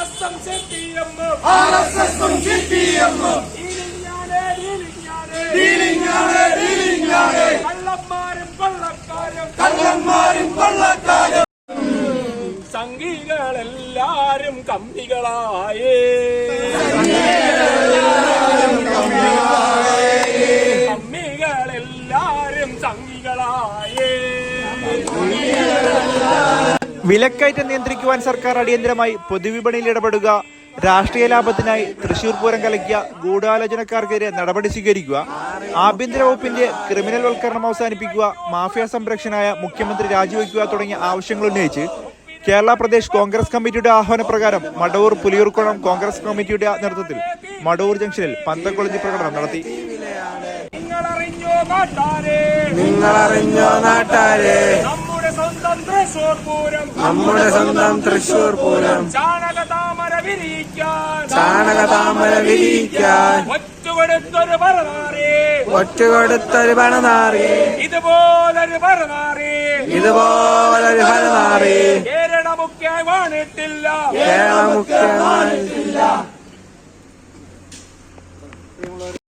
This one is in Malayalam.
എസും സി പി എമ്മും ആർ എസ് എസും സി പി എമ്മും ഡീലിങ്ങാണ്, ഡീലിങ്ങാണ്. ഡീലിങ്ങാണ് ഡീലിങ്ങാണ് കള്ളന്മാരും കൊള്ളക്കാരും കള്ളന്മാരും കൊള്ളക്കാരും സംഘികളെല്ലാരും കമ്പികളായേ കമ്മികളെല്ലാരും സംഘികളായേ. വിലക്കയറ്റം നിയന്ത്രിക്കുവാൻ സർക്കാർ അടിയന്തരമായി പൊതുവിപണിയിൽ ഇടപെടുക രാഷ്ട്രീയ ലാഭത്തിനായി തൃശൂർ പൂരം കലക്കിയ ഗൂഢാലോചനക്കാർക്കെതിരെ നടപടി സ്വീകരിക്കുക ആഭ്യന്തര വകുപ്പിന്റെ ക്രിമിനൽ വൽക്കരണം അവസാനിപ്പിക്കുക മാഫിയ സംരക്ഷനായ മുഖ്യമന്ത്രി രാജിവെക്കുക തുടങ്ങിയ ആവശ്യങ്ങൾ ഉന്നയിച്ച് കേരള പ്രദേശ് കോൺഗ്രസ് കമ്മിറ്റിയുടെ ആഹ്വാനപ്രകാരം മടവൂർ പുലിയൂർക്കുളം കോൺഗ്രസ് കമ്മിറ്റിയുടെ നേതൃത്വത്തിൽ മടവൂർ ജംഗ്ഷനിൽ പന്തക്കൊളഞ്ഞി പ്രകടനം നടത്തി. നിങ്ങളറിഞ്ഞോ നാട്ടാരെ? നിങ്ങളറിഞ്ഞോ നാട്ടാരെ? നമ്മുടെ സ്വന്തം തൃശൂർ പൂരം നമ്മുടെ സ്വന്തം തൃശൂർ പൂരം. ചാണക താമര വിരിക്കാൻ ചാണക താമര വിരിക്കാൻ ഒറ്റുകൊടുത്തൊരു പറനാറി ഒറ്റുകൊടുത്തൊരു പണനാറി ഇതുപോലൊരു പറനാറി ഇതുപോലൊരു ഫലനാറി കേരള മുഖ്യ വാണിട്ടില്ല കേരള മുഖ്യമായിട്ടില്ല